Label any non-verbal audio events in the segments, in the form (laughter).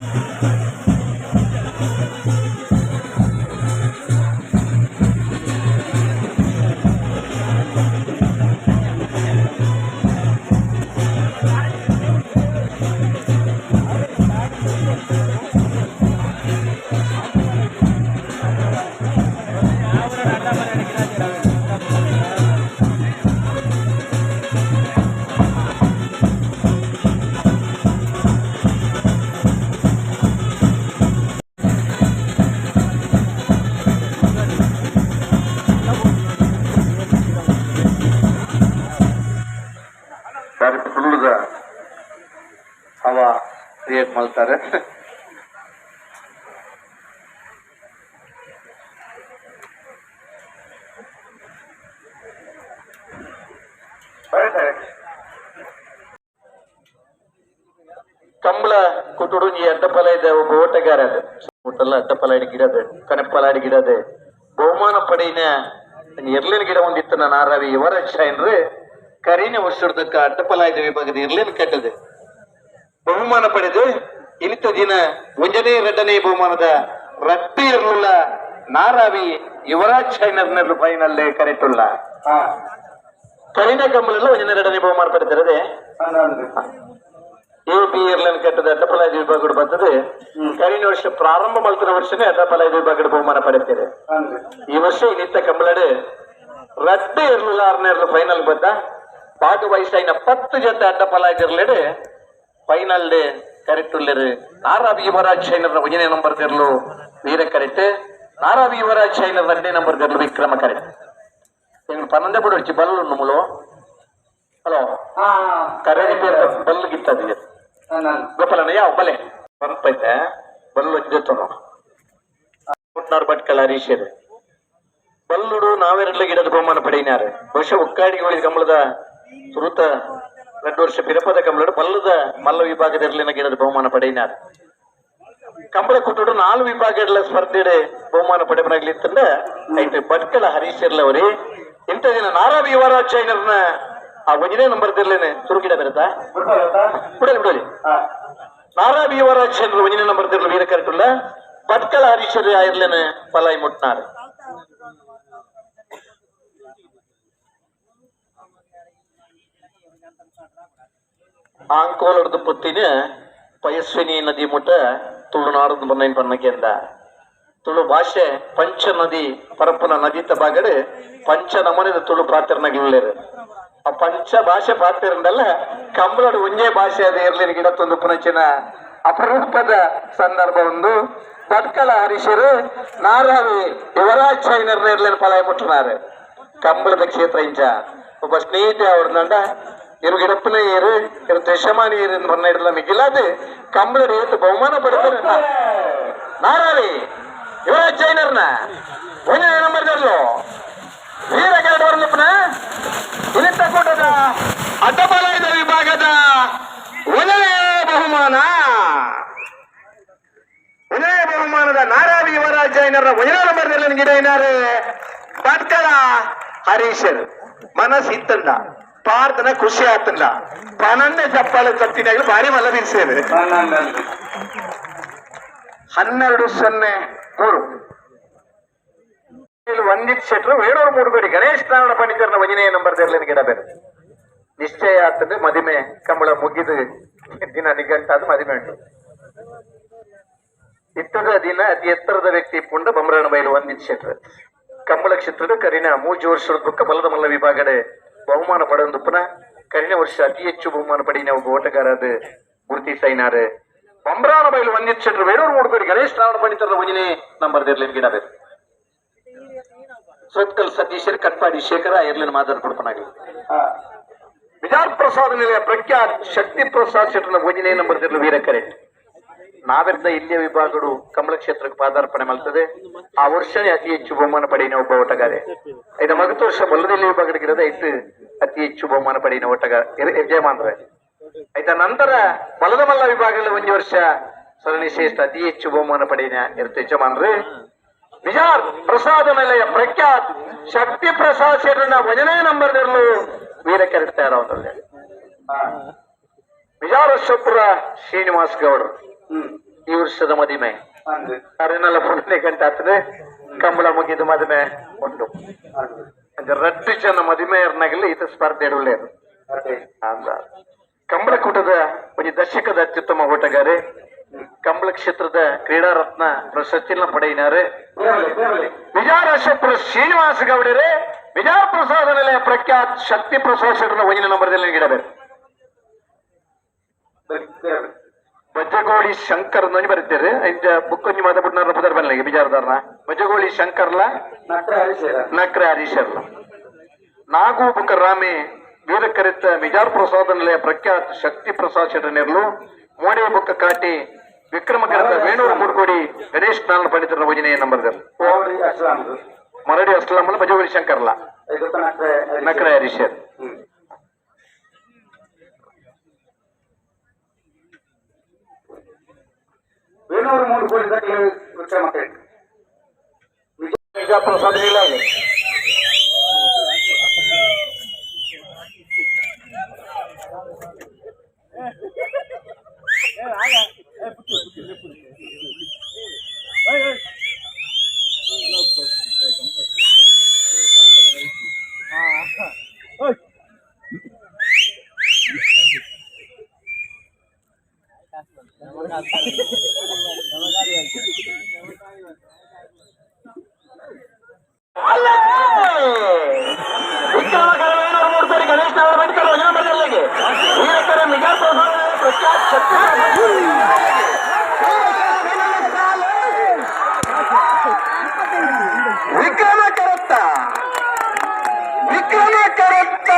Sir (laughs) ಮಾಡ್ತಾರೆ. ಕಂಬಳ ಕುಟುಡು ಈ ಅಡ್ಡಪಲ ಇದೆ, ಒಬ್ಬ ಓಟಗಾರ ಅದು. ಗಿಡ ಅಡ್ಡಪಲ ಗಿಡದೆ ಗಿಡ ಗಿಡದೆ. ಬಹುಮಾನ ಪಡೆಯಿನ ಎರ್ಲಿನ ಗಿಡ ಒಂದಿತ್ತು ನಾನು ಆರವಿ ಇವರ ಏನ್ರಿ ಕರೀನ ವರ್ಷದಕ್ಕ ಇದೆ, ವಿಭಾಗದ ಇರ್ಲಿನ ಕೆಟ್ಟದೆ ಬಹುಮಾನ ಪಡೆದು ಇಂಥ ದಿನ ಒಂಜನೇ ಎರಡನೇ ಬಹುಮಾನದ ರಟ್ಟಿ ಇರಲಿಲ್ಲ ನಾರಾವಿ ಯುವರಾಜ್ ಶೈನರ್ ಫೈನಲ್ ಕರೆಟ್ಟುಲ್ಲ ಕರೀನ ಕಂಬಲ ಒಂಜನೇ ಎರಡನೇ ಬಹುಮಾನ ಪಡೆದಿರದೆ. ಎ ಬಿ ಇರ್ಲನ್ ಕೆಟ್ಟದ ಅಡ್ಡಪಲಾಯ ವಿಭಾಗಗಳು ಬರ್ತದೆ ಕರಿಣ ವರ್ಷ ಪ್ರಾರಂಭ ಮಾಡ್ತಿರೋ ವರ್ಷನೇ ಅಡ್ಡಪಲಾಯ ವಿಭಾಗದ ಬಹುಮಾನ ಪಡೆಯುತ್ತೇವೆ ಈ ವರ್ಷ ಇನ್ನಿತ್ತ ಕಮಲಡೆ ರಟ್ಟೆ ಇರ್ಲಿಲ್ಲ ಆರನೇ ಫೈನಲ್ ಬಂದ. ಭಾಗವಹಿಸ ಇನ್ನ ಪತ್ತು ಜೊತೆ ಅಡ್ಡ ಪಲಾಯ್ದಿರ್ಲೇಡು ಫೈನಲ್ ಡೇ ಕರೆಕ್ಟ್ ಉಳ್ಳೇರು ನಾರಾಬಿ ಯುವರಾಜ್ ಶೈನರ್ ಒಂಜನೇ ನಂಬರ್ ತೆರಲು ವೀರ ಕರೆಕ್ಟ್ ನಾರಾಬಿ ಯುವರಾಜ್ ಶೈನರ್ ಎರಡನೇ ನಂಬರ್ ತೆರಲು ವಿಕ್ರಮ ಕರೆಕ್ಟ್ ಎಂಗ್ ಪನ್ನಂದೆ ಬಿಡು ಬಲ್ಲು ನಮ್ಮಲು ಹಲೋ ಕರೆದಿ ಪೇರ್ ಬಲ್ಲು ಗಿತ್ತದ ಗೊತ್ತಲ್ಲ ಯಾವ ಬಲೆ? ಬಂದೈತೆ ಬಲ್ಲು ಜೊತ್ತನು ಮುಟ್ನಾರು ಭಟ್ಕಳ ಹರೀಶರು ಬಲ್ಲುಡು ನಾವೆರಡ್ಲ ಗಿಡದ ಬಹುಮಾನ ಪಡೆಯಿನಾರೆ ಬಹುಶಃ ಒಕ್ಕಾಡಿಗೆ ಉಳಿದ ಕಮಲದ ಸುರುತ ಎರಡು ವರ್ಷ ಪಿರಪದ ಕಮಲಡು ಬಲ್ಲದ ಮಲ್ಲ ವಿಭಾಗದಲ್ಲಿನ ಗಿಡದ ಬಹುಮಾನ ಪಡೆಯಿನಾರ. ಕಂಬಳ ಕುಟ್ಟುಡು ನಾಲ್ ವಿಭಾಗಗಳ ಸ್ಪರ್ಧೆಡೆ ಬಹುಮಾನ ಪಡೆಬನಾಗ್ಲಿತ್ತಂದ ಐತೆ ಭಟ್ಕಳ ಹರೀಶರ್ಲ ಅವರಿ ಇಂಥ ದಿನ ನಾರಾವಿ ಯುವರಾಜ್ ಚೈನರ್ನ ಆ ಒಂಜನೇ ನಂಬರ್ ದಿರ್ಲೇನೆ ಸುರುಗಿಡ ಬರುತ್ತಾ ಬಿಡಲಿ ಬಿಡಲಿ. ನಾರಾವಿ ಯುವರಾಜ್ ಚೈನರ್ ಒಂಜನೇ ನಂಬರ್ ದಿರ್ಲು ವೀರ ಕರೆಕ್ಟುಲ್ಲ ಭಟ್ಕಳ ಹರೀಶರ್ ಆಯಿರ್ಲೇನೆ ಪಲಾಯಿ ಮುಟ್ನಾರೆ. ಆಂಕೋಲದ ಪುತ್ತಿನ ಪಯಸ್ವಿನಿ ನದಿ ಮುಟ್ಟ ತುಳುನಾಡದ ಬನ್ನೈನ್ ಪನ್ನಕೆಂದ ತುಳು ಭಾಷೆ ಪಂಚ ನದಿ ಪರಪ್ಪನ ನದಿ ಬಾಗಡೆ ಪಂಚ ನಮನದ ತುಳು ಪ್ರಾರ್ಥನೆಗಳಿಲ್ಲೇರು ಆ ಪಂಚ ಭಾಷೆ ಪ್ರಾರ್ಥನೆಲ್ಲ ಕಂಬಳದ ಒಂದೇ ಭಾಷೆ ಅದು ಇರ್ಲಿನ ಗಿಡ ತಂದು ಪುನಚಿನ. ಅಪರೂಪದ ಸಂದರ್ಭ ಒಂದು. ಭಟ್ಕಳ ಹರೀಶರು ನಾರಾವಿ ಯುವರಾಜ್ ಚೈನರ್ನ ಇರ್ಲಿನ ಪಲಾಯ ಮುಟ್ಟನಾರೆ ಕಂಬಳದ ಕ್ಷೇತ್ರ ಇಂಚ. ಒಬ್ಬ ಸ್ನೇಹಿತ ಅವ್ರದಂಡ ಇರು ಗಿಡಪ್ಪನ ಏರು ಇರು ದಶಮಾನಿ ಏರು ಬಣ್ಣ ಇಡಲ ಮಿಗಿಲಾದ ಕಂಬಳ ಏತು ಬಹುಮಾನ ಪಡ್ತಾರೆ ನಾರಾವಿ ಯುವರಾಜ್ ಚೈನರ್ನ ಒಂದನೇ ನಂಬರ್ದಲ್ಲೋ ವೀರ ಗೆರಡವರ್ಲಪ್ಪನ ಇಲ್ಲಿ ತಗೊಂಡದ ಅಡ್ಡಬಲಾಯದ ವಿಭಾಗದ ಒಂದನೇ ಬಹುಮಾನ ಒಂದನೇ ಬಹುಮಾನದ ನಾರಾಯಣ ಯುವರಾಜ್ ಜೈನರ ಒಂದನೇ ನಂಬರ್ದಲ್ಲಿ ಗಿಡ ಏನಾರು ಭಟ್ಕಳ ಹರೀಶರ್ ಮನಸ್ ಪಾರ್ಥನ ಖುಷಿ ಆಗ್ತಲ್ಲ ಪನ್ನೆ ಚಪ್ಪಾಳೆ ತತ್ತಿನಾಗಲು ಭಾರಿ ಮಲ್ಲ ಬೀಸೇವೆ ಹನ್ನೆರಡು ಸೊನ್ನೆ ಮೂರು. ವಂದಿತ್ ಶೆಟ್ರು ವೇಣೂರು ಮೂರು ಕೋಟಿ ಗಣೇಶ್ ನಾರಾಯಣ ಪಂಡಿತರನ್ನ ವಂಜನೆಯ ನಂಬರ್ ತೆರಲಿನ ಗಿಡ ಬೇರೆ ನಿಶ್ಚಯ ಆಗ್ತದೆ ಮದಿಮೆ ಕಂಬಳ ಮುಗಿದು ದಿನ ನಿಗಂಟಾದ ಮದಿಮೆ ಉಂಟು. ಇತ್ತದ ದಿನ ಅತಿ ಎತ್ತರದ ವ್ಯಕ್ತಿ ಪುಂಡ ಬಮರಣ ಬಯಲು ಒಂದಿತ್ ಶೆಟ್ರು. ಕಂಬಳ ಕ್ಷೇತ್ರದ ಕರಿನ ಮೂಜು ವರ್ಷದ ಬುಕ್ಕ ಬಲದ ಮಲ್ಲ ವಿಭಾಗಡೆ ಬಹುಮಾನ ಪಡೆದು ಪುನಃ ಕಳೆದ ವರ್ಷ ಅತಿ ಹೆಚ್ಚು ಬಹುಮಾನ ಪಡೆಯಿನ ಒಬ್ಬ ಓಟಗಾರದ ಗುರುತಿಸೈನಾರೆ ಬಂಬ್ರಾನ ಬಯಲು ಒಂದಿತ್ತು ಶೆಟ್ರು ಬೇರೂರು ಕೋಟಿ ಗಣೇಶ್ ರಾವಣ ಪಂಡಿತರ ಒಂದಿನ ನಂಬರ್ ಇರ್ಲಿ ಗಿಡ ಬೇರೆ. ಸೊತ್ಕಲ್ ಸತೀಶರ್ ಕಟ್ಪಾಡಿ ಶೇಖರ ಇರ್ಲಿನ ಮಾದರ್ ಕೊಡ್ಪನಾಗಲಿ. ವಿಜಾರ್ ಪ್ರಸಾದ್ ನಿಲಯ ಪ್ರಖ್ಯಾತ್ ಶಕ್ತಿ ಪ್ರಸಾದ್ ಶೆಟ್ರನ ಒಂದಿನ ನಂಬರ್ ಇರ್ಲಿ ವೀರ ಕರೆಕ್ಟ್ ನಾವೆಲ್ಲ ಇಲ್ಲಿಯ ವಿಭಾಗಗಳು ಕಮಲ ಕ್ಷೇತ್ರಕ್ಕೆ ಪಾದಾರ್ಪಣೆ ಮಾಡ್ತದೆ. ಆ ವರ್ಷನೇ ಅತಿ ಹೆಚ್ಚು ಬಹುಮಾನ ಪಡೆಯ ಒಬ್ಬ ಓಟಗಾರೆ ಇದು ಮಗತ ವರ್ಷ ಬಲ್ಲದಲ್ಲಿ ವಿಭಾಗಡಿಗಿರೋದ ಇಟ್ಟು ಅತಿ ಹೆಚ್ಚು ಬಹುಮಾನ ಪಡೆಯಿನ ಓಟಗಾರ ಯಜಮಾನ್ರೆ ಆಯ್ತಾ ನಂತರ ಬಲದ ಮಲ್ಲ ವಿಭಾಗದಲ್ಲಿ ಒಂದು ವರ್ಷ ಸರಣಿ ಶ್ರೇಷ್ಠ ಅತಿ ಹೆಚ್ಚು ಬಹುಮಾನ ಪಡೆಯಿನ ಇರುತ್ತೆ ಯಜಮಾನ್ರೆ ವಿಜಾರ್ ಪ್ರಸಾದ ನಿಲಯ ಪ್ರಖ್ಯಾತ್ ಶಕ್ತಿ ಪ್ರಸಾದ್ ಶೆಟ್ಟರ್ನ ಒಂದನೇ ನಂಬರ್ ಇರಲು ವೀರ ಅವರಲ್ಲಿ ವಿಜಾರ್ ಶಪುರ ಶ್ರೀನಿವಾಸ್ ಗೌಡ್ರು. ಈ ವರ್ಷದ ಮದಿಮೆ. ಅರೆನೆಲ್ಲ ಪುಣ್ಯ ಗಂಟೆ ಆಗ್ತದೆ. ಕಂಬಳ ಮುಗಿದ ಮದುವೆ ಉಂಟು. ರಟ್ಟು ಜನ ಮದುವೆ ಇರ್ನಾಗಲಿ ಈತ ಸ್ಪರ್ಧೆ ಒಳ್ಳೆಯದು ಅಂತ ಕಂಬಳಕೂಟದ ಕಂಬಳ ಒಂದು ದಶಕದ ಅತ್ಯುತ್ತಮ ಓಟಗಾರೆ, ಕಂಬಳ ಕ್ಷೇತ್ರದ ಕ್ರೀಡಾ ರತ್ನ ಪ್ರಶಸ್ತಿನ ಪಡೆಯಿನಾರೆ ವಿಜಯರಾಶಪುರ ಶ್ರೀನಿವಾಸ ಗೌಡರೇ ವಿಜಯ ಪ್ರಸಾದ ನಿಲಯ ಪ್ರಖ್ಯಾತ್ ಶಕ್ತಿ ಪ್ರಸಾದ ಒಂದಿನ ನಂಬರ್ದಲ್ಲಿ ನೀಡಬೇಕು ಬರೀ ಕೇವಲಿ ಬಜ್ಜಗೋಳಿ ಶಂಕರ್ ನೋಡಿ ಬರೀತೀರಿ. ಬುಕ್ಕೊಂಜಿ ಮಾತಾಡ್ಬಿಟ್ಟು ಪದರ್ ಬನ್ನಲಿಗೆ ಬಿಜಾರದಾರನ ನಕ್ರ ಹರೀಶರ್. ನಾಗು ಬುಕ್ಕ ರಾಮಿ ವೀರಕರಿತ ಮಿಜಾರ್ ಪ್ರಸಾದ ನಿಲಯ ಪ್ರಖ್ಯಾತ ಶಕ್ತಿ ಪ್ರಸಾದ್ ಶೆಟ್ಟನೆರ್ಲು ಮೋಡಿ ಬುಕ್ಕ ಕಾಟಿ ವಿಕ್ರಮಕರಿತ ವೇಣೂರು ಮುಡ್ಕೋಡಿ, ಗಣೇಶ್ ನಾಲ್ ಪಂಡಿತರ ಭೋಜನೆಯ ನಂಬರ್ ಮರಡಿ ಅಸ್ಲಾಂ ಮರಡಿ ಅಸ್ಲಾಮಲ್ಲ ಶಂಕರ್ ಶಂಕರ್ಲ ನಕ್ರ ಹರೀಶರ್. ವೇಣೂರು ಮೂರು ಕೋಟಿ ಗಟ್ಟಲೆ ವಿಕ್ರಮ ಕರೆಕ್ಟ್ ವಿಜಯ ಪ್ರಸಾದ್ ನಿಲಯ ವಿಕ್ರಮಕರ ವೇಣೂರು ಮೂಡ್ತಾರೆ ಗಣೇಶ್ ನಾಳ ಬಂದಿದ್ದಾರೆ ವಚನ ಮಂಡಳಿಗೆ ವೀರಕರ ಮಿಜಾ ಪ್ರಸಾದ ಪ್ರಖ್ಯಾತ್ ಶಕ್ತಿ ವಿಕ್ರಮ ಕರತ್ತ ವಿಕ್ರಮ ಕರತ್ತ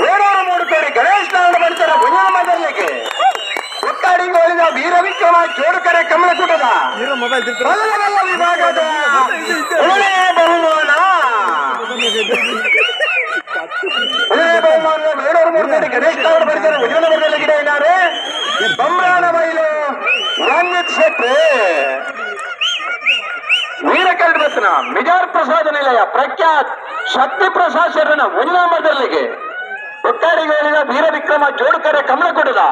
ವೇಣೂರು ಮೂಡ್ತಾರೆ ಗಣೇಶ್ ನಾಳ ಬಂದಿದ್ದಾರೆ ವಚನ ಮಂಡಳಿಗೆ ಒತ್ತಾಡಿಗಳಿದ ವೀರ ವಿಕ್ರಮ ಜೋಡುಕರೆ ಕಮಲಕೂಟದ. ಬಲ್ಲವಲ್ಲ ವಿಭಾಗದ ಒಳ್ಳೆಯ ಬಹುಮಾನ. ಒಳ್ಳೆಯ ಬಹುಮಾನ ಬೇಡವರು ಮೂರ್ತಿ ಗಣೇಶ್ ಅವರು ಬರ್ತಾರೆ. ಉಜ್ವಲ ಗಿಡ ಇದ್ದಾರೆ. ಬಮ್ರಾಣ ಬೈಲು ಶೆಟ್ಟಿ. ವೀರಕರ್ಣ ರತ್ನ ಮಿಜಾರ್ ಪ್ರಸಾದ ನಿಲಯ ಪ್ರಖ್ಯಾತ್ ಶಕ್ತಿ ಪ್ರಸಾದ್ ಶರಣನ ಉಜ್ನಾಮದಲ್ಲಿಗೆ ಒತ್ತಾಡಿಗಳಿದ ವೀರ ವಿಕ್ರಮ ಜೋಡುಕರೆ ಕೊಡದ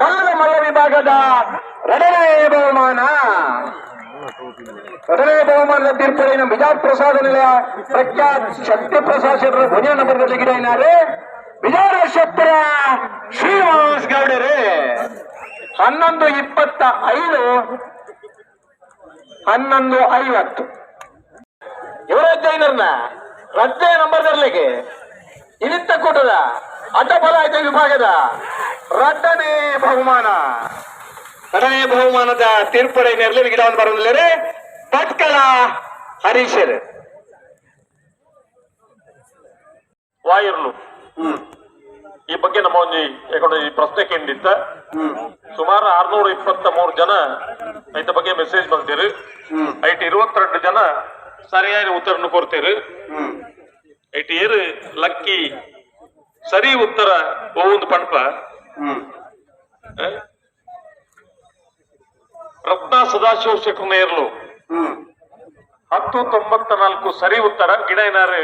ಬಲ್ಲದ ಮಲ್ಲ ವಿಭಾಗದ ಎರಡನೇ ಬಹುಮಾನ. ಎರಡನೇ ಬಹುಮಾನದ ತೀರ್ಪಡಿನ ಬಿಜಾರ್ ಪ್ರಸಾದ ನಿಲಯ, ಪ್ರಖ್ಯಾತ್ ಶಕ್ತಿ ಪ್ರಸಾದ್ ಶೆಟ್ಟರ ಭುಜ ನಂಬರ್ದಲ್ಲಿ ಗಿಡ ಏನಾರೆ ಬಿಜಾರ ಶೆಟ್ಟರ ಶ್ರೀನಿವಾಸ್ ಗೌಡರೇ, ಹನ್ನೊಂದು ಇಪ್ಪತ್ತ ಐದು, ಹನ್ನೊಂದು ಐವತ್ತು. ಇವರಜ್ಜೈನರ್ನ ನಂಬರ್ ನಂಬರ್ದಲ್ಲಿಗೆ ಇಳಿತ ಕೂಟದ ಅಡ್ಡಬಲ ಐತೆ ವಿಭಾಗದ ರಡ್ಡನೇ ಬಹುಮಾನ. ಎರಡನೇ ಬಹುಮಾನದ ತೀರ್ಪಡೆ ನೆರಳಿನ ಗಿಡವನ್ನು ಬರೋದಿಲ್ಲರೆ ಭಟ್ಕಳ ಹರೀಶರ್ ವಾಯರ್ಲು ಹ್ಮ್. ಈ ಬಗ್ಗೆ ನಮ್ಮ ಒಂದು ಯಾಕಂದ್ರೆ ಈ ಪ್ರಶ್ನೆ ಕೇಂದ್ರಿತ್ತ ಸುಮಾರು ಆರ್ನೂರ ಇಪ್ಪತ್ತ ಮೂರು ಜನ ಐತ ಬಗ್ಗೆ ಮೆಸೇಜ್ ಬರ್ತೀರಿ. ಹ್ಮ್. ಐಟ್ ಇರುವತ್ತೆರಡು ಜನ ಸರಿಯಾದ ಉತ್ತರನ್ನು ಕೊಡ್ತೀರಿ. ಐಟ್ ಏರು ಲಕ್ಕಿ ಸರಿ ಉತ್ತರ ಒಂದು ಆ? ರತ್ನ ಸದಾಶಿವ ಶೇಖರ್ ನೇರ್ಲು. ಹತ್ತು ತೊಂಬತ್ತ ನಾಲ್ಕು ಸರಿ ಉತ್ತರ ಗಿಡ ಏನಾರೆ?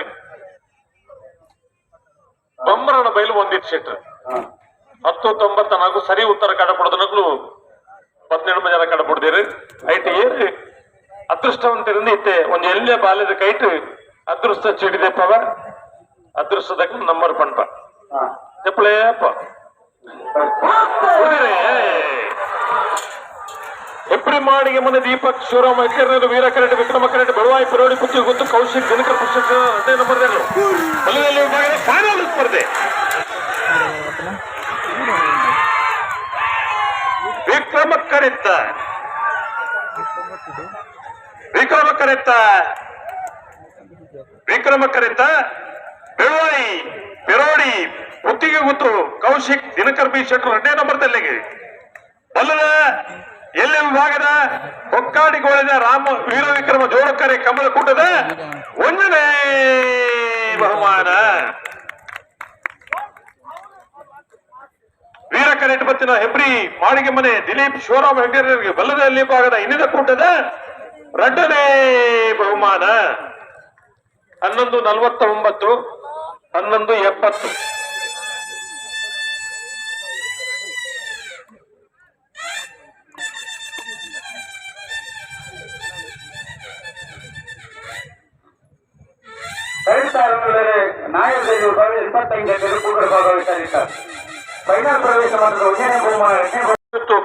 ಬೊಮ್ಮರಣ ಬಯಲು ಒಂದಿತ್ತು ಶೆಟ್ರು. ಹತ್ತು ತೊಂಬತ್ತ ನಾಲ್ಕು ಸರಿ ಉತ್ತರ ಕಡಪಡದನಗಳು ಹದಿನೇಳು ಜನ ಕಡಪಡ್ದಿರಿ ಐಟ್ ಏರಿ ಅದೃಷ್ಟವಂತರಿಂದ ಇತ್ತೆ ಒಂದು ಎಲ್ಲೇ ಬಾಲ್ಯದ ಕೈಟ್ ಅದೃಷ್ಟ ಚಿಡಿದೆಪ್ಪವ ಅದೃಷ್ಟದ ನಂಬರ್ ಪಂಪ ಹಾ. ತೆಪ್ಪಳೇಪ್ಪ ಎಪ್ರಿ ಮಾಡಿಗೆ ಮನೆ ದೀಪಕ್ ಶಿವರಾಮ ಇಕ್ಕರ್ನರು ವೀರ ಕರೆಂಟ್ ವಿಕ್ರಮ ಕರೆಂಟ್ ಬಡವಾಯಿ ಪಿರೋಡಿ ಪುತ್ತಿ ಗೊತ್ತು ಕೌಶಿಕ್ ದಿನಕರ್ ಪುಸ್ತಕ ಅದೇ ನಂಬರ್ ಬಲದಲ್ಲಿ ಫೈನಲ್ ಸ್ಪರ್ಧೆ. ವಿಕ್ರಮ ಕರೆತ್ತ. ವಿಕ್ರಮ ಕರೆತ್ತ. ವಿಕ್ರಮ ಕರೆತ ಬೆಳವಾಯಿ, ಬೆರೋಡಿ, ಮುತ್ತಿಗೆ ಗುತ್ತು ಕೌಶಿಕ್, ದಿನಕರ್ ಬಿ ಶೆಟ್ರು ಎರಡನೇ ನಂಬರ್ದಲ್ಲಿಗೆ. ಬಲ್ಲದ ಎಲ್ಲ ವಿಭಾಗದ ಹೊಕ್ಕಾಡಿಗೋಳಿದ ರಾಮ ವೀರ ವಿಕ್ರಮ ಜೋಡಕರೆ ಕಮಲ ಕೂಟದ ಒಂದನೇ ಬಹುಮಾನ. ವೀರ ಕರೆಂಟ್ ಬತ್ತಿನ ಹೆಬ್ರಿ ಮಾಡಿಗೆ ಮನೆ ದಿಲೀಪ್ ಶಿವರಾಮ ಹೆಗ್ಗೇರಿಗೆ ಬಲ್ಲದಲ್ಲಿ ಭಾಗದ ಇನ್ನಿದ ಕೂಟದ ರಡ್ಡನೇ ಬಹುಮಾನ. ಹನ್ನೊಂದು ನಲವತ್ತ ಒಂಬತ್ತು ಹನ್ನೊಂದು ಎಪ್ಪತ್ತು.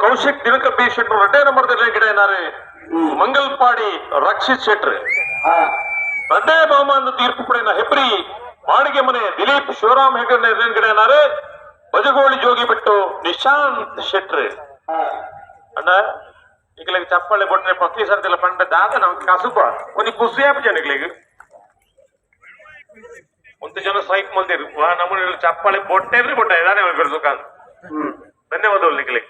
ಕೌಶಿಕ್ ದಿನಕ ಬಿ ಶೆಟ್ರು ರಡ್ಡೆ ನಂಬರ್ ಗಿಡ ಏನಾರೆ ಮಂಗಲ್ಪಾಡಿ ರಕ್ಷಿತ್ ಶೆಟ್ರಿ. ಎರಡೇ ಬಹುಮಾನದ ತೀರ್ಪು ಪಡೆಯಿನ ಹೆಬ್ರಿ ಮಾಡಿಗೆ ಮನೆ ದಿಲೀಪ್ ಶಿವರಾಮ್ ಹೆಗಡೆ ಗಿಡ ಬಜಗೋಳಿ ಜೋಗಿ ಬಿಟ್ಟು ನಿಶಾಂತ್ ಶೆಟ್ರಿ. ಅಣ್ಣ ಈಗಲಿಗೆ ಚಪ್ಪಾಳೆ ಕೊಟ್ರೆ ಪ್ರತಿ ಸರ್ತಿಲ್ಲ ಪಂಡ ದಾದ ನಮ್ಗೆ ಕಸುಪ ಒಂದು ಖುಷಿ ಆಪ್ ಜನಗಳಿಗೆ. ಒಂದು ಜನ ಸ್ಟ್ರೈಕ್ ಮಂದಿರು. ನಮ್ಮನೆ ಚಪ್ಪಾಳೆ ಬೊಟ್ಟ ಇದಾನೆ ಬೆಳೆಸೋಕಾಂತ ಹ್ಮ್ ಧನ್ಯವಾದಗಳು ನಿಖಿಲಿಗೆ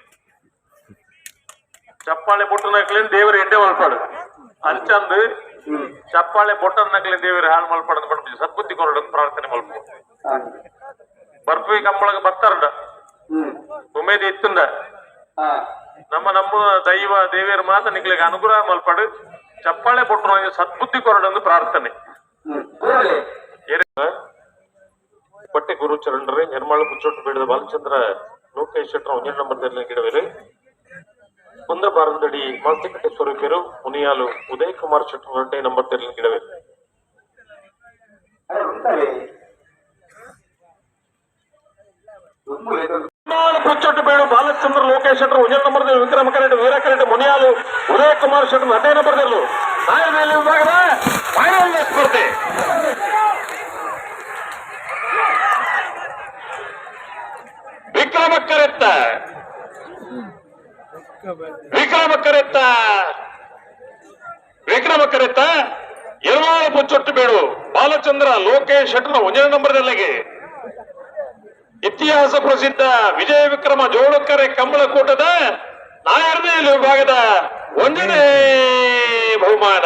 ಚಪ್ಪಾಳೆ ಬೊಟ್ಟು ನಕ್ಲಿನ ದೇವರ ಎಡ್ಡೆ ಒಳಪಾಡು ಅಂಚಂದು ಚಪ್ಪಾಳೆ ಬೊಟ್ಟನ್ ನಕಲಿ ದೇವರ ಹಾಳು ಮಲ್ಪಡದ ಪಡ್ಬಿಟ್ಟು ಸದ್ಬುದ್ಧಿ ಕೊರಡ್ ಪ್ರಾರ್ಥನೆ ಮಲ್ಪ ಬರ್ಪಿ ಕಂಬಳಗ ಬರ್ತಾರಡ. ಉಮೇದಿ ಇತ್ತುಂದ ನಮ್ಮ ನಮ್ಮ ದೈವ ದೇವಿಯರ ಮಾತ ನಿಖಿಲಿಗೆ ಅನುಗ್ರಹ ಮಲ್ಪಡು. ಚಪ್ಪಾಳೆ ಬೊಟ್ಟು ನನಗೆ ಸದ್ಬುದ್ಧಿ ಕೊರಡಂದು ಪ್ರಾರ್ಥನೆ. ಬಟ್ಟೆ ಗುರು ಗುರುಚರಣರೇ ನಿರ್ಮಾಳ ಪುಚ್ಚೊಟ್ಟು ಬೇಡದ ಬಾಲಚಂದ್ರ ಲೋಕೇಶ್ ಶೆಟ್ಟರ್ ಒಂದೇ ನಂಬರ್ ಗಿಡವಿದೆ ಕುಂದ ಬಾರಂದಡಿ ಮಾಸ್ತಿಕಟ್ಟೆ ಸ್ವರೂಪಿಯರು ಮುನಿಯಾಲು ಉದಯ್ ಕುಮಾರ್ ಶೆಟ್ರ ಎರಡನೇ ನಂಬರ್ದಲ್ಲಿ ಗಿಡವೆ ಅರೆ ಉಂಟಲ್ಲೇ ತುಂಬ ಇದು ನಿರ್ಮಾಳ ಪುಚ್ಚೊಟ್ಟು ಬೇಡು ಬಾಲಚಂದ್ರ ಲೋಕೇಶ್ ಶೆಟ್ರ ಒಂದೇ ನಂಬರ್ದಲ್ಲಿ ವಿಕ್ರಮ ಕರೆಟ್ ವೀರ ಕರೆಟ್ ಮುನಿಯಾಲು ಉದಯ್ ಕುಮಾರ್ ಶೆಟ್ರ ಎರಡನೇ ನಂಬರ್ದಲ್ಲೂ ನಾಯಕನಲ್ಲಿ ವಿಭಾಗದ ಫೈನಲ್ ಸ್ಪರ್ಧೆ ವಿಕ್ರಮ ಕರೆತ್ತ ವಿಕ್ರಮ ಕರೆತ್ತ ವಿಕ್ರಮ ಕರೆತ್ತ ಯಲವಾಳ ಮುಚ್ಚೊಟ್ಟು ಬೇಡು ಬಾಲಚಂದ್ರ ಲೋಕೇಶ್ ಶೆಟ್ರ ಒಂದನೇ ನೆಲೆಗೆ ಇತಿಹಾಸ ಪ್ರಸಿದ್ಧ ವಿಜಯ ವಿಕ್ರಮ ಜೋಳುಕರೆ ಕಂಬಳಕೂಟದ ನಾಯರನೇ ವಿಭಾಗದ ಒಂದನೇ ಬಹುಮಾನ.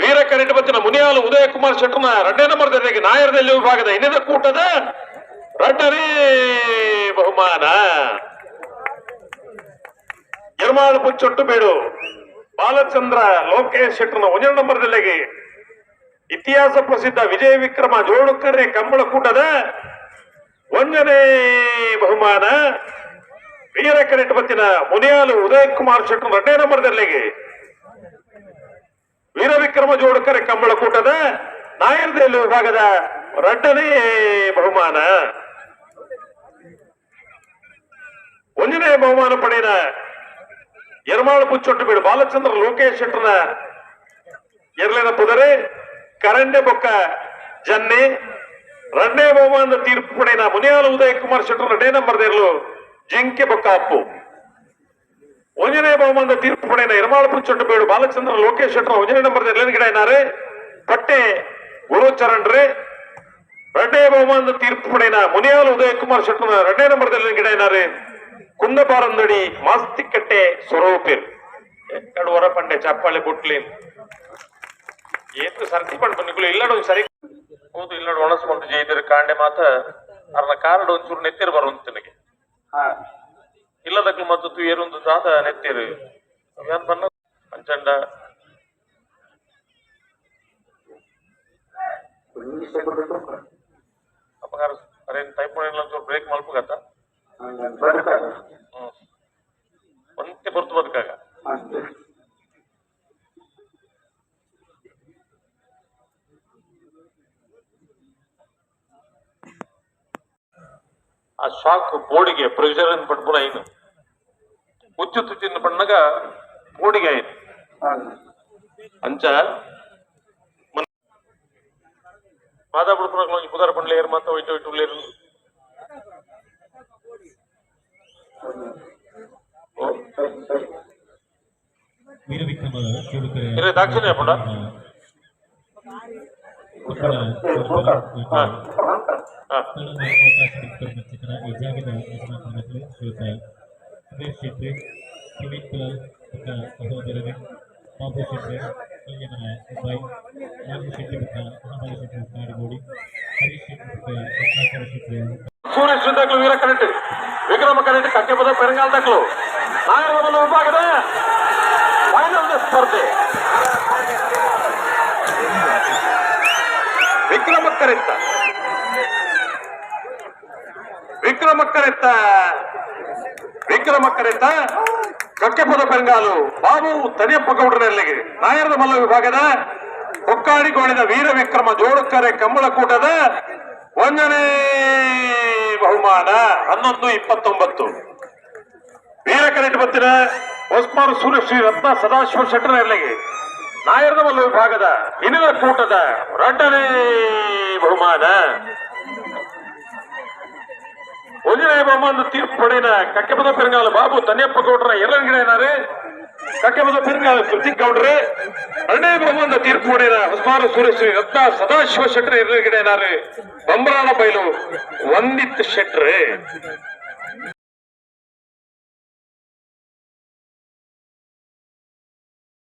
ವೀರ ಕರೆಟಬತ್ತಿನ ಮುನಿಯಾಲು ಉದಯ ಕುಮಾರ್ ನಂಬರ್ ಎರಡನೇ ನಾಯರ್ ನಾಯರದಲ್ಲಿ ವಿಭಾಗದ ಇನ್ನಿದ ಕೂಟದ ರಡ್ಡರಿ ಬಹುಮಾನ. ಯರಮಾಳು ಪುಚ್ಚೊಟ್ಟು ಬೇಡು. ಬಾಲಚಂದ್ರ ಲೋಕೇಶ್ ಶೆಟ್ರನ ಒಂದನೇ ನಂಬರ್ದಲ್ಲಿಗೆ ಇತಿಹಾಸ ಪ್ರಸಿದ್ಧ ವಿಜಯ ವಿಕ್ರಮ ಜೋಡುಕರೆ ಕಂಬಳಕೂಟದ ಒಂದನೇ ಬಹುಮಾನ ವೀರ ಕರೆಟಬತ್ತಿನ ಮುನಿಯಾಲು ಉದಯ್ ಕುಮಾರ್ ಶೆಟ್ರು ಎರಡನೇ ನಂಬರ್ದಲ್ಲಿಗೆ ವೀರ ವಿಕ್ರಮ ಜೋಡುಕರೆ ಕಂಬಳಕೂಟದ ನಾಯರದಲ್ಲಿ ವಿಭಾಗದ ಎರಡನೇ ಬಹುಮಾನ. ಒಂದನೇ ಬಹುಮಾನ ಪಡೆದ ಯರಮಾಳು ಪುಚ್ಚೊಟ್ಟು ಬೀಡು ಬಾಲಚಂದ್ರ ಲೋಕೇಶ್ ಶೆಟ್ರನ ಎರಲಿನ ಪುದರೆ. ಕರಂಡೆ ಬೊಕ್ಕ ಜನ್ನೆ ಎರಡನೇ ಬಹುಮಾನದ ತೀರ್ಪು ಪಡೆದ ಮುನಿಯಾಲ ಉದಯ್ ಕುಮಾರ್ ಶೆಟ್ಟರ್ ಎರಡನೇ ನಂಬರ್ ದೇರ್ಲು ಜಿಂಕೆ ಬೊಕ್ಕ ಅಪ್ಪು ಒಂದನೇ ಬಹುಮಾನದ ತೀರ್ಪು ಪಡೆದ ಇರಮಾಳಪುರ ಚೊಟ್ಟು ಬೇಡು ಬಾಲಚಂದ್ರ ಲೋಕೇಶ್ ಶೆಟ್ಟರ್ ಒಂದನೇ ನಂಬರ್ ದೇರ್ಲಿನ ಗಿಡ ಏನಾರೆ ಪಟ್ಟೆ ಗುರುಚರಣ್ರೆ ಎರಡನೇ ಬಹುಮಾನದ ತೀರ್ಪು ಪಡೆದ ಮುನಿಯಾಲ ಉದಯ್ ಕುಮಾರ್ ಶೆಟ್ಟರ್ ಎರಡನೇ ನಂಬರ್ ದೇರ್ಲಿನ ಗಿಡ ಏನಾರೆ ಕುಂದಬಾರಂದಡಿ ಮಾಸ್ತಿಕಟ್ಟೆ ಸ್ವರೂಪಿರ್ ಎಕ್ಕಡು ಹೊರಪಂಡೆ ಚಪ್ಪಾಳೆ ಬುಟ್ಲಿನ್ ಏನು ಸರ್ತಿ ಪಡ್ ಬನ್ನಿಗಳು ಇಲ್ಲಡ ಸರಿ ಹೌದು ಇಲ್ಲಡ ಒಣಸ್ಕೊಂಡು ಜೈದಿರ ಕಾಂಡೆ ಮಾತ. ಅರ್ನ ಕಾರ್ಡ್ ಒಂಚೂರು ನೆತ್ತಿರ ಬರುವಂತ ನಿನಗೆ. ಹಾ. ಇಲ್ಲದಕ್ಕೆ ಮತ್ತು ತುಯರೊಂದು ತಾತ ನೆತ್ತಿರು. ಅವ್ಯಾನ್ ಬನ್ನ? ಒಂದು ಸೆಕೆಂಡ್ ಅಪಕಾರ ಅರೇನ್ ಟೈಪ್ ಮಾಡಿಲ್ಲ ಒಂಚೂರು ಬ್ರೇಕ್ ಮಲ್ಪಗತ್ತ ಒಂತೆ ಬರ್ತು ಬದುಕಾಗ? ಆ ಶಾಕ್ ಬೋಡಿಗೆ ಪ್ರೆಷರ್ ಅಂತ ಪಡ್ಪುನ ಏನು ಉಚ್ಚು ತುಚ್ಚಿನ ಪಣ್ಣಗ ಬೋಡಿಗೆ ಆಯ್ತು ಹೌದು ಅಂಚ ಮನ್- ಮಾತಾ ಬಿಡ್ಪುನ ಪುದಾರ ಪಂಡ್ಲೆ ಏರ್ ಮಾತ ಒಯ್ಟು ಒಯ್ಟು ಉಳ್ಳೇರು ಸುರೇಶ್ ಶೆಟ್ಟಿ ಸುಮಿತ್ ಕುಲಾಲ್ ಬುಕ್ಕ ಸಹೋದರರೇ ಬಾಬು ಶೆಟ್ಟಿ ಕಲ್ಯಾಣ ಮುಂಬೈ ರಾಜು ಶೆಟ್ಟಿ ಬುಕ್ಕ ಮಹಾಬಲ ಶೆಟ್ಟಿ ಬುಕ್ಕ ಆಡಿಗೋಡಿ ಹರೀಶ್ ಶೆಟ್ಟಿ ಬುಕ್ಕ ರತ್ನಾಕರ ಶೆಟ್ಟಿ ಸೂರ್ಯ ಶ್ರೀದಾಗ್ಲು ವೀರ ಕರೆಂಟ್ ವಿಕ್ರಮ ಕರೆಂಟ್ ಕಟ್ಟೆಪದ ಪೆರಂಗಾಲ್ದಾಗ್ಲು ನಾಯಕರ ವಿಭಾಗದ ಫೈನಲ್ ಸ್ಪರ್ಧೆ ವಿಕ್ರಮ ವಿಕ್ರಮಕ್ಕರಿತ್ತ ವಿಕ್ರಮ ಕರೆತ್ತ ವಿಕ್ರಮ ಕರೆತ್ತ ಕಕ್ಕೆಪದ ಬೆಂಗಾಲು. ಬಾಬು ತನಿಯಪ್ಪ ಗೌಡರಲ್ಲಿಗೆ ನಾಯರದ ಮಲ್ಲ ವಿಭಾಗದ ಒಕ್ಕಾಡಿಗೋಳಿದ ವೀರ ವಿಕ್ರಮ ಜೋಡಕ್ಕರೆ ಕಂಬಳಕೂಟದ ಒಂದನೇ ಬಹುಮಾನ, ಹನ್ನೊಂದು ಇಪ್ಪತ್ತೊಂಬತ್ತು. ವೀರ ಕರೆಂಟ್ ಬತ್ತಿನ ಸೂರ್ಯ ಶ್ರೀ ರತ್ನ ಸದಾಶಿವ ಶೆಟ್ಟರ ನಾಯರದ ಮಲ್ಲ ವಿಭಾಗದ ಹಿನ್ನೆಲೆ ಕೂಟದ ಎರಡನೇ ಬಹುಮಾನ. ಒಂದನೇ ಬಹುಮಾನದ ತೀರ್ಪು ಪಡೆಯಿನ ಕಕ್ಕೆಬದ ಪೆರಂಗಾಲ ಬಾಬು ತನ್ನಪ್ಪ ಗೌಡ್ರ ಎರಡನೇ ಕಕ್ಕೆಪದ ಪೆರಂಗಾಲ ಕೃತಿಕ್ ಗೌಡ್ರೆ. ಎರಡನೇ ಬಹುಮಾನ ತೀರ್ಪು ಪಡೆಯಿನ ಹಸ್ಮಾರ ಸುರೇಶ್ ರತ್ನ ಸದಾಶಿವ ಶೆಟ್ರೆ ಏನಾರೆ ಬಂಬರಾಳ ಬೈಲು ವಂದಿತ್ ಶೆಟ್ರೆ